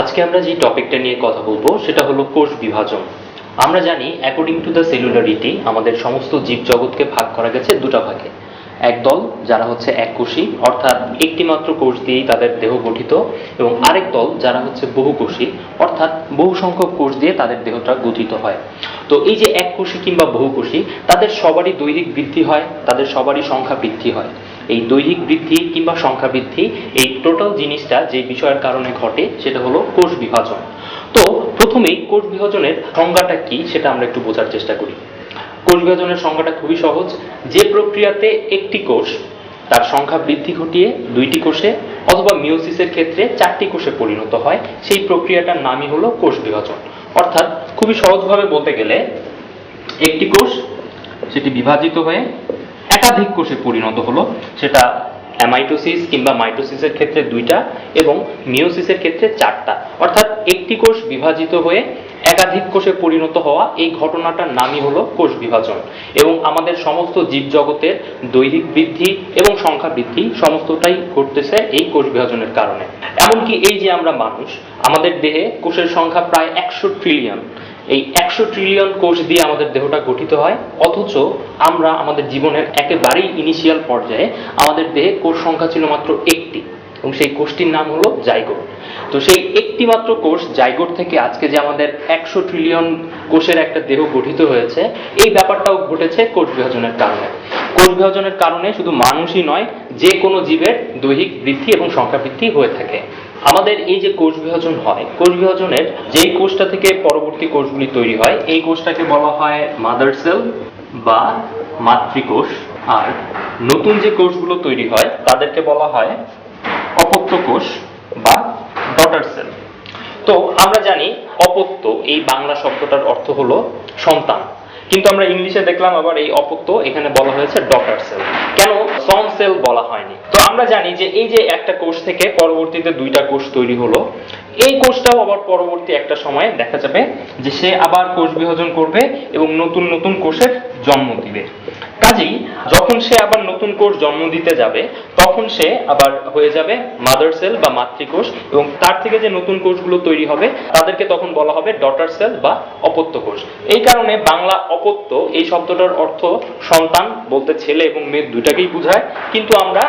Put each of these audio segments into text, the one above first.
আজকে আমরা যে টপিকটা নিয়ে কথা বলব, সেটা হলো কোষ বিভাজন। আমরা জানি অ্যাকর্ডিং টু দ্য সেলুলারিটি আমাদের সমস্ত জীবজগৎকে ভাগ করা গেছে দুটো ভাগে। একদল যারা হচ্ছে এককোষী অর্থাৎ একটি মাত্র কোষ দিয়েই তাদের দেহ গঠিত, এবং আরেক দল, যারা হচ্ছে বহুকোষী অর্থাৎ বহু সংখ্যক কোষ দিয়ে তাদের দেহটা গঠিত হয়। তো এই যে এককোষী কিংবা বহুকোষী তাদের সবারই দৈহিক বৃদ্ধি হয়, তাদের সবারই সংখ্যা বৃদ্ধি হয়। এই দৈহিক বৃদ্ধি কিংবা সংখ্যা বৃদ্ধি, এই টোটাল জিনিসটা যে বিষয়ের কারণে ঘটে, সেটা হলো কোষ বিভাজন। তো প্রথমেই কোষ বিভাজনের সংজ্ঞাটা কি, সেটা আমরা একটু বোঝার চেষ্টা করি। কোষ বিভাজনের সংজ্ঞাটা খুবই সহজ। যে প্রক্রিয়াতে একটি কোষ, তার সংখ্যা বৃদ্ধি ঘটিয়ে দুইটি কোষে অথবা মিওসিসের ক্ষেত্রে চারটি কোষে পরিণত হয়, সেই প্রক্রিয়াটার নামই হলো কোষ বিভাজন। অর্থাৎ খুবই সহজভাবে বলতে গেলে, একটি কোষ, সেটি বিভাজিত হয়ে একাধিক কোষে পরিণত হলো, সেটা অ্যামাইটোসিস কিংবা মাইটোসিসের ক্ষেত্রে দুইটা এবং মিওসিসের ক্ষেত্রে চারটা। অর্থাৎ একটি কোষ বিভাজিত হয়ে একাধিক কোষে পরিণত হওয়া এই ঘটনাটার নামই হলো কোষ বিভাজন। এবং আমাদের সমস্ত জীবজগতের দৈহিক বৃদ্ধি এবং সংখ্যা বৃদ্ধি সমস্তটাই ঘটতেছে এই কোষ বিভাজনের কারণে। এমনকি এই যে আমরা মানুষ, আমাদের দেহে কোষের সংখ্যা প্রায় একশো ট্রিলিয়ন এই একশো ট্রিলিয়ন কোষ দিয়ে আমাদের দেহটা গঠিত হয়, অথচ আমরা আমাদের জীবনের একেবারেই ইনিশিয়াল পর্যায়ে আমাদের দেহে কোষ সংখ্যা ছিল মাত্র একটি। এবং সেই কোষটির নাম হলো জাইগোট তো সেই একটি মাত্র কোষ থেকে আজকে যে আমাদের একশো ট্রিলিয়ন কোষের একটা দেহ গঠিত হয়েছে, এই ব্যাপারটাও ঘটেছে কোষ বিভাজনের কারণে। কোষ বিভাজনের কারণে শুধু মানুষই নয়, যে কোনো জীবের দৈহিক বৃদ্ধি এবং সংখ্যা বৃদ্ধি হয়ে থাকে। আমাদের এই যে কোষ বিভাজন হয়, কোষ বিভাজনের যেই কোষটা থেকে পরবর্তী কোষগুলি তৈরি হয়, এই কোষটাকে বলা হয় মাদার সেল বা মাতৃকোষ। আর নতুন যে কোষগুলো তৈরি হয়, তাদেরকে বলা হয় অপত্য কোষ বা ডটার সেল তো আমরা জানি অপত্য, এই বাংলা শব্দটার অর্থ হলো সন্তান। কিন্তু আমরা ইংলিশে দেখলাম আবার এই অপত্য, এখানে বলা হয়েছে ডটার সেল কেন? সন সেল বলা হয়নি। তো আমরা জানি যে এই যে একটা কোষ থেকে পরবর্তীতে দুইটা কোষ তৈরি হলো এই কোষটাও আবার পরবর্তী একটা সময়ে দেখা যাবে যে সে আবার কোষ বিভাজন করবে এবং নতুন নতুন কোষের জন্ম দিবে। কাজেই যখন সে আবার নতুন কোষ জন্ম দিতে যাবে, তখন সে আবার হয়ে যাবে মাদার সেল বা মাতৃকোষ এবং তার থেকে যে নতুন কোষগুলো তৈরি হবে, তাদেরকে তখন বলা হবে ডটার সেল বা অপত্য কোষ। এই কারণে বাংলা অপত্য এই শব্দটার অর্থ সন্তান বলতে ছেলে এবং মেয়ে দুটাকেই বোঝায়, কিন্তু আমরা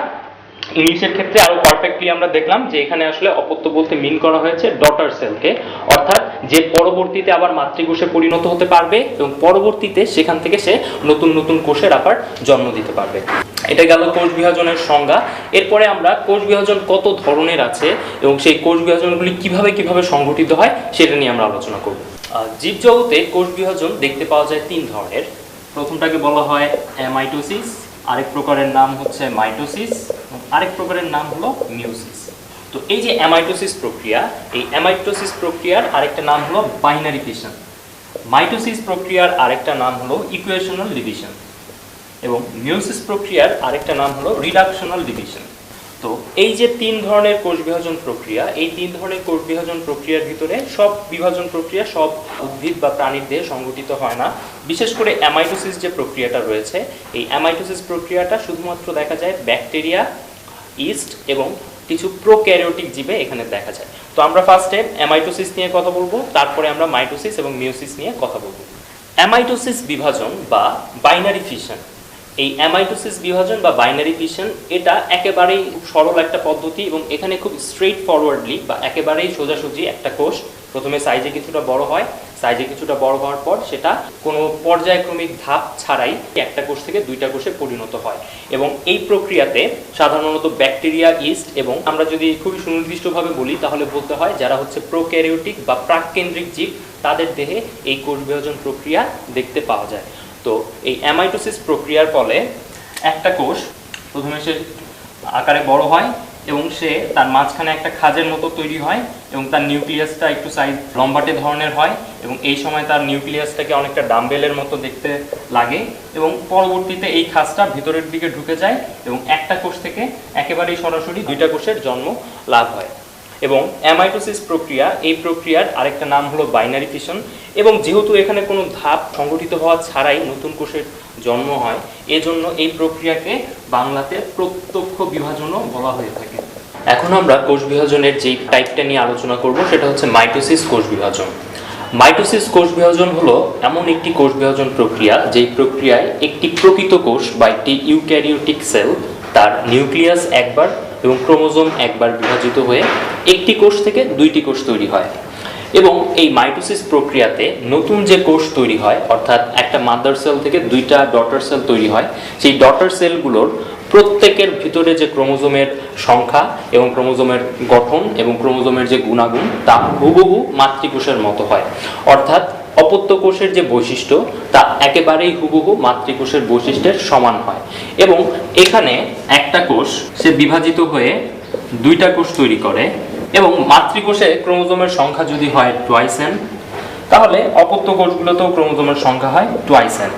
ইংলিশের ক্ষেত্রে আরও পারফেক্টলি আমরা দেখলাম যে এখানে আসলে অপত্য বলতে মিন করা হয়েছে ডটার সেলকে অর্থাৎ যে পরবর্তীতে আবার মাতৃকোষে পরিণত হতে পারবে এবং পরবর্তীতে সেখান থেকে সে নতুন নতুন কোষের আবার জন্ম দিতে পারবে। এটা গেল কোষ বিভাজনের সংজ্ঞা। এরপরে আমরা কোষ বিভাজন কত ধরনের আছে এবং সেই কোষ বিভাজনগুলি কীভাবে কীভাবে সংগঠিত হয় সেটা নিয়ে আমরা আলোচনা করব। জীবজগতে কোষ বিভাজন দেখতে পাওয়া যায় তিন ধরনের। প্রথমটাকে বলা হয় অ্যামাইটোসিস আরেক প্রকারের নাম হচ্ছে মাইটোসিস আরেক প্রকারের নাম হলো মিউসিস তো এই যে অ্যামাইটোসিস প্রক্রিয়া, এই অ্যামাইটোসিস প্রক্রিয়ার আরেকটা নাম হলো বাইনারি ফিশন মাইটোসিস প্রক্রিয়ার আরেকটা নাম হলো ইকুয়েশনাল ডিভিশন এবং মিউসিস প্রক্রিয়ার আরেকটা নাম হলো রিডাকশনাল ডিভিশন তো এই যে তিন ধরনের কোষ বিভাজন প্রক্রিয়া, এই তিন ধরনের কোষ বিভাজন প্রক্রিয়ার ভিতরে সব বিভাজন প্রক্রিয়া সব উদ্ভিদ বা প্রাণীর দেহে সংগঠিত হয় না। বিশেষ করে অ্যামাইটোসিস যে প্রক্রিয়াটা রয়েছে, এই অ্যামাইটোসিস প্রক্রিয়াটা শুধুমাত্র দেখা যায় ব্যাকটেরিয়া ইস্ট এবং কিছু প্রোক্যারিওটিক জীবে এখানে দেখা যায়। তো আমরা ফার্স্টে অ্যামাইটোসিস নিয়ে কথা বলব, তারপরে আমরা মাইটোসিস এবং মিউসিস নিয়ে কথা বলব। অ্যামাইটোসিস বিভাজন বা বাইনারি ফিশন এই অ্যামাইটোসিস বিভাজন বা বাইনারি ফিশন এটা একেবারেই সরল একটা পদ্ধতি এবং এখানে খুব স্ট্রেট ফরওয়ার্ডলি বা একেবারেই সোজাসুজি একটা কোষ প্রথমে সাইজে কিছুটা বড় হয় সাইজে কিছুটা বড় হওয়ার পর সেটা কোনো পর্যায়ক্রমিক ধাপ ছাড়াই একটা কোষ থেকে দুইটা কোষে পরিণত হয়। এবং এই প্রক্রিয়াতে সাধারণত ব্যাকটেরিয়া ইস্ট এবং আমরা যদি খুবই সুনির্দিষ্টভাবে বলি, তাহলে বলতে হয় যারা হচ্ছে প্রোক্যারিওটিক বা প্রাককেন্দ্রিক জীব, তাদের দেহে এই কোষ বিভাজন প্রক্রিয়া দেখতে পাওয়া যায়। তো এই অ্যামাইটোসিস প্রক্রিয়ার ফলে একটা কোষ প্রথমে সে আকারে বড় হয় এবং সে তার মাঝখানে একটা খাজের মতো তৈরি হয় এবং তার নিউক্লিয়াসটা একটু সাইজ লম্বাটে ধরনের হয় এবং এই সময় তার নিউক্লিয়াসটাকে অনেকটা ডাম্বেলের মতো দেখতে লাগে এবং পরবর্তীতে এই খাজটা ভিতরের দিকে ঢুকে যায় এবং একটা কোষ থেকে একেবারেই সরাসরি দুইটা কোষের জন্ম লাভ হয়। এবং অ্যামাইটোসিস প্রক্রিয়া, এই প্রক্রিয়ার আরেকটা নাম হলো বাইনারি ফিশন এবং যেহেতু এখানে কোনো ধাপ সংগঠিত হওয়া ছাড়াই নতুন কোষের জন্ম হয়, এজন্য এই প্রক্রিয়াকে বাংলাতে প্রত্যক্ষ বিভাজনও বলা হয়ে থাকে। এখন আমরা কোষ বিভাজনের যেই টাইপটা নিয়ে আলোচনা করব, সেটা হচ্ছে মাইটোসিস কোষ বিভাজন। মাইটোসিস কোষ বিভাজন হলো এমন একটি কোষ বিভাজন প্রক্রিয়া, যেই প্রক্রিয়ায় একটি প্রকৃত কোষ বা একটি ইউক্যারিওটিক সেল তার নিউক্লিয়াস একবার এবং ক্রোমোজোম একবার বিভাজিত হয়ে একটি কোষ থেকে দুইটি কোষ তৈরি হয়। এবং এই মাইটোসিস প্রক্রিয়াতে নতুন যে কোষ তৈরি হয়, অর্থাৎ একটা মাদার সেল থেকে দুইটা ডটার সেল তৈরি হয়, সেই ডটার সেলগুলোর প্রত্যেকের ভিতরে যে ক্রোমোজোমের সংখ্যা এবং ক্রোমোজোমের গঠন এবং ক্রোমোজোমের যে গুণাগুণ, তা হুবহু মাতৃকোষের মতো হয়। অর্থাৎ অপত্য কোষের যে বৈশিষ্ট্য, তা একেবারেই হুবহু মাতৃকোষের বৈশিষ্ট্যের সমান হয় এবং এখানে একটা কোষ, সে বিভাজিত হয়ে দুইটা কোষ তৈরি করে এবং মাতৃকোষে ক্রোমোজোমের সংখ্যা যদি হয় টুয়াইস এন তাহলে অপত্য কোষগুলোতেও ক্রোমোজোমের সংখ্যা হয় টুয়াইস এন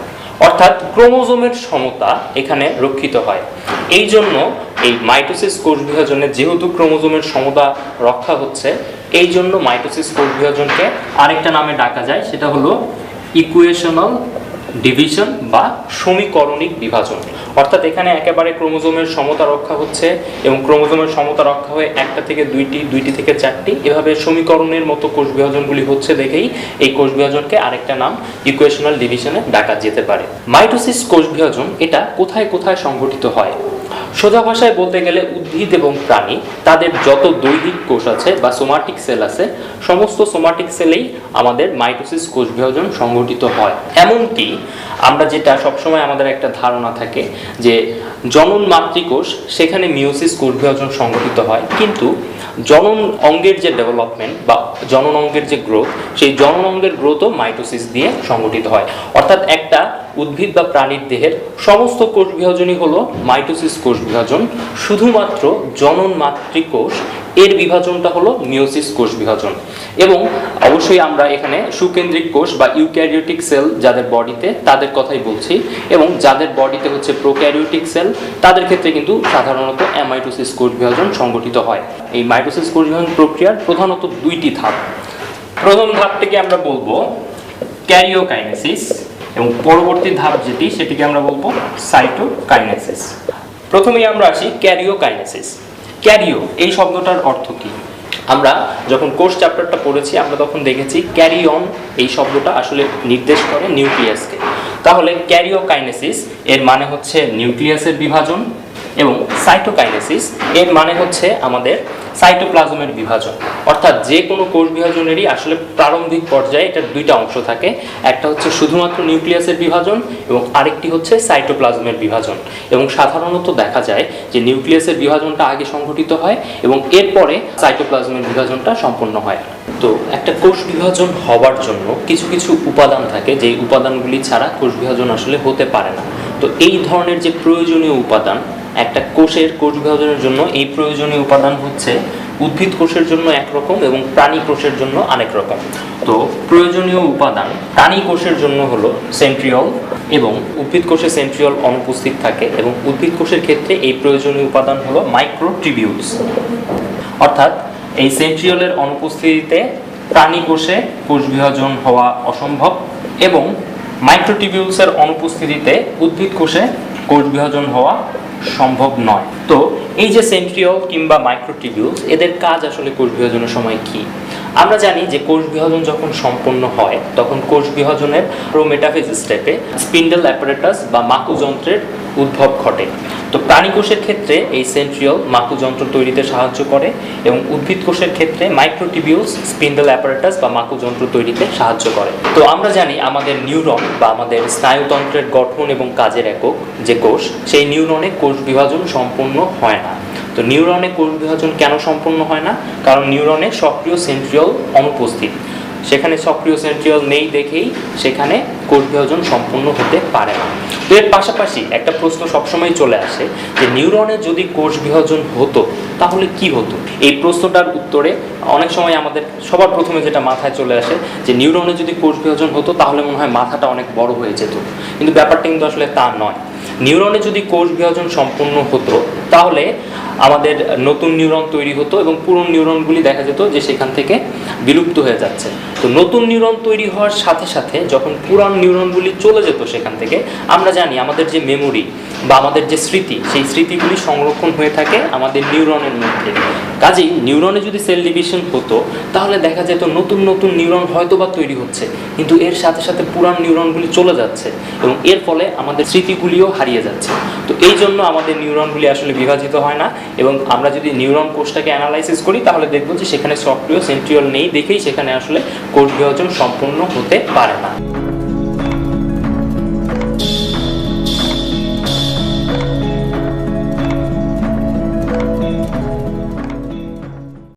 অর্থাৎ ক্রোমোজোমের সমতা এখানে রক্ষিত হয়। এই জন্য এই মাইটোসিস কোষ বিভাজনে যেহেতু ক্রোমোজোমের সমতা রক্ষা হচ্ছে এই জন্য মাইটোসিস বিভাজনকে আরেকটা নামে ডাকা যায়, সেটা হলো ইকুয়েশনাল ডিভিশন বা সমীকরণিক বিভাজন। অর্থাৎ এখানে একেবারে ক্রোমোজোমের সমতা রক্ষা হচ্ছে এবং ক্রোমোজোমের সমতা রক্ষা হয়ে একটা থেকে দুইটি দুইটি থেকে চারটি, এভাবে সমীকরণের মতো কোষ বিভাজনগুলি হচ্ছে দেখেই এই কোষ বিভাজনকে আরেকটা নাম ইকুয়েশনাল ডিভিশনে ডাকা যেতে পারে। মাইটোসিস কোষ বিভাজন, এটা কোথায় কোথায় সংঘটিত হয়? সোজা ভাষায় বলতে গেলে উদ্ভিদ এবং প্রাণী, তাদের যত দৈহিক কোষ আছে বা সোমাটিক সেল আছে, সমস্ত সোমাটিক সেলেই আমাদের মাইটোসিস কোষ বিভাজন সংঘটিত হয়। এমনকি আমরা যেটা সবসময় আমাদের একটা ধারণা থাকে যে জনন মাতৃকোষ সেখানে মিওসিস কোষ বিভাজন সংঘটিত হয়, কিন্তু জনন অঙ্গের যে ডেভেলপমেন্ট বা জনন অঙ্গের যে গ্রোথ, সেই জনন অঙ্গের গ্রোথও মাইটোসিস দিয়ে সংঘটিত হয়। অর্থাৎ একটা উদ্ভিদ বা প্রাণীর দেহের সমস্ত কোষ বিভাজনই হলো মাইটোসিস কোষ বিভাজন। শুধুমাত্র জনন মাতৃকোষ এর বিভাজনটা হলো মিওসিস কোষ বিভাজন। এবং অবশ্যই আমরা এখানে সুকেন্দ্রিক কোষ বা ইউক্যারিওটিক সেল যাদের বডিতে, তাদের কথাই বলছি। এবং যাদের বডিতে হচ্ছে প্রোক্যারিওটিক সেল, তাদের ক্ষেত্রে কিন্তু সাধারণত অ্যামাইটোসিস কোষ বিভাজন সংগঠিত হয়। এই মাইটোসিস কোষ বিভাজন প্রক্রিয়ার প্রধানত দুইটি ধাপ। প্রথম ধাপটিকে আমরা বলব ক্যারিওকাইনেসিস এবং পরবর্তী ধাপ যেটি, সেটিকে আমরা বলব সাইটোকাইনেসিস। প্রথমেই আমরা আসি ক্যারিওকাইনেসিস। ক্যারিও, এই শব্দটার অর্থ কি? আমরা যখন কোর্স চ্যাপ্টারটা পড়েছি, আমরা তখন দেখেছি ক্যারি অন, এই শব্দটা আসলে নির্দেশ করে নিউক্লিয়াসকে। তাহলে ক্যারিও কাইনেসিস এর মানে হচ্ছে নিউক্লিয়াসের বিভাজন এবং সাইটোকাইনেসিস এর মানে হচ্ছে আমাদের সাইটোপ্লাজমের বিভাজন। অর্থাৎ যে কোনো কোষ বিভাজনেরই আসলে প্রারম্ভিক পর্যায়ে এটার দুইটা অংশ থাকে। একটা হচ্ছে শুধুমাত্র নিউক্লিয়াসের বিভাজন এবং আরেকটি হচ্ছে সাইটোপ্লাজমের বিভাজন। এবং সাধারণত দেখা যায় যে নিউক্লিয়াসের বিভাজনটা আগে সংঘটিত হয় এবং এরপরে সাইটোপ্লাজমের বিভাজনটা সম্পন্ন হয়। তো একটা কোষ বিভাজন হওয়ার জন্য কিছু কিছু উপাদান থাকে যে উপাদানগুলি ছাড়া কোষ বিভাজন আসলে হতে পারে না। তো এই ধরনের যে প্রয়োজনীয় উপাদান একটা কোষের কোষ বিভাজনের জন্য এই প্রয়োজনীয় উপাদান হচ্ছে উদ্ভিদ কোষের জন্য একরকম এবং প্রাণী কোষের জন্য আরেক রকম। তো প্রয়োজনীয় উপাদান প্রাণী কোষের জন্য হলো সেন্ট্রিয়ল এবং উদ্ভিদ কোষে সেন্ট্রিয়ল অনুপস্থিত থাকে এবং উদ্ভিদ কোষের ক্ষেত্রে এই প্রয়োজনীয় উপাদান হলো মাইক্রোটিবিউলস অর্থাৎ এই সেন্ট্রিয়লের অনুপস্থিতিতে প্রাণী কোষে কোষ বিভাজন হওয়া অসম্ভব এবং মাইক্রোটিবিউলসের অনুপস্থিতিতে উদ্ভিদ কোষে কোষ বিভাজন হওয়া সম্ভব নয়। তো এই যে সেন্ট্রিওল কিংবা মাইক্রোটিবিউলস এদের কাজ আসলে কোষ বিভাজনের সময় কি? আমরা জানি যে কোষ বিভাজন যখন সম্পন্ন হয়, তখন কোষ বিভাজনের প্রোমেটাফেজ স্টেপে স্পিন্ডেল অ্যাপারেটাস বা মাকু যন্ত্রের উদ্ভব ঘটে। তো প্রাণী কোষের ক্ষেত্রে এই সেন্ট্রিওল মাকু যন্ত্র তৈরিতে সাহায্য করে এবং উদ্ভিদ কোষের ক্ষেত্রে মাইক্রোটিবিউলস স্পিন্ডেল অ্যাপারেটাস বা মাকু যন্ত্র তৈরিতে সাহায্য করে। তো আমরা জানি আমাদের নিউরন বা আমাদের স্নায়ুতন্ত্রের গঠন এবং কাজের একক যে কোষ, সেই নিউরনে কোষ বিভাজন সম্পূর্ণ হয় না। তো নিউরনে কোষ বিভাজন কেন সম্পূর্ণ হয় না? কারণ নিউরনে সক্রিয় সেন্ট্রিওল অনুপস্থিত। সেখানে সক্রিয় সেন্ট্রিওল নেই দেখেই সেখানে কোষ বিভাজন সম্পূর্ণ হতে পারে না। তো এর পাশাপাশি একটা প্রশ্ন সবসময় চলে আসে যে নিউরনে যদি কোষ বিভাজন হতো, তাহলে কি হতো? এই প্রশ্নটার উত্তরে অনেক সময় আমাদের সবার প্রথমে যেটা মাথায় চলে আসে যে নিউরনে যদি কোষ বিভাজন হতো, তাহলে মনে হয় মাথাটা অনেক বড় হয়ে যেত। কিন্তু ব্যাপারটা কিন্তু আসলে তা নয়। নিউরনে যদি কোষ বিভাজন সম্পূর্ণ হতো তাহলে আমাদের নতুন নিউরন তৈরি হতো এবং পুরনো নিউরনগুলি দেখা যেত যে সেখান থেকে বিলুপ্ত হয়ে যাচ্ছে। তো নতুন নিউরন তৈরি হওয়ার সাথে সাথে যখন পুরান নিউরনগুলি চলে যেত সেখান থেকে, আমরা জানি আমাদের যে মেমোরি বা আমাদের যে স্মৃতি, সেই স্মৃতিগুলি সংরক্ষণ হয়ে থাকে আমাদের নিউরনের মধ্যে। কাজেই নিউরনে যদি সেল ডিভিশন হতো, তাহলে দেখা যেত নতুন নতুন নিউরন হয়তো বা তৈরি হচ্ছে, কিন্তু এর সাথে সাথে পুরান নিউরনগুলি চলে যাচ্ছে এবং এর ফলে আমাদের স্মৃতিগুলিও হারিয়ে যাচ্ছে। এই জন্য আমাদের নিউরনগুলি আসলে বিভাজিত হয় না এবং আমরা যদি নিউরন কোষটাকে অ্যানালাইসিস করি, তাহলে দেখব যে সেখানে সক্রিয় সেন্ট্রিওল নেই দেখেই সেখানে আসলে কোষ বিভাজন সম্পূর্ণ হতে পারে না।